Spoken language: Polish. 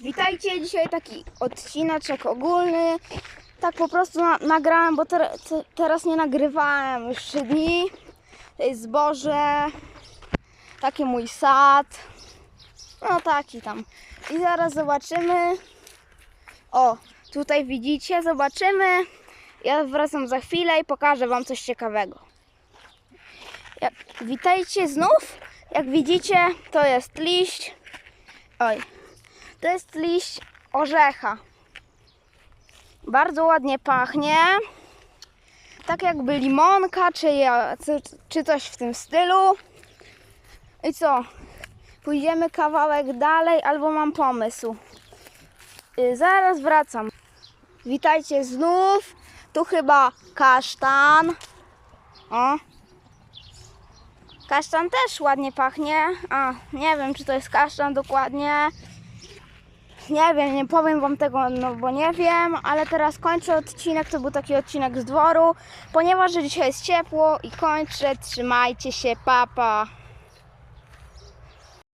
Witajcie, dzisiaj taki odcineczek ogólny. Tak po prostu na, nagrałem, bo ter, te, teraz nie nagrywałem już 3 dni. To jest zboże, taki mój sad. No taki tam. I zaraz zobaczymy. O, tutaj widzicie, zobaczymy. Ja wracam za chwilę i pokażę Wam coś ciekawego. Jak, witajcie znów. Jak widzicie, to jest liść. Oj, to jest liść orzecha. Bardzo ładnie pachnie. Tak jakby limonka, czy, czy coś w tym stylu. I co? Pójdziemy kawałek dalej, albo mam pomysł. Y, zaraz wracam. Witajcie znów. Tu chyba kasztan. O. Kasztan też ładnie pachnie. A, nie wiem, czy to jest kasztan dokładnie. Nie wiem, nie powiem wam tego, no bo nie wiem, ale teraz kończę odcinek. To był taki odcinek z dworu, ponieważ dzisiaj jest ciepło i kończę. Trzymajcie się, papa. Pa.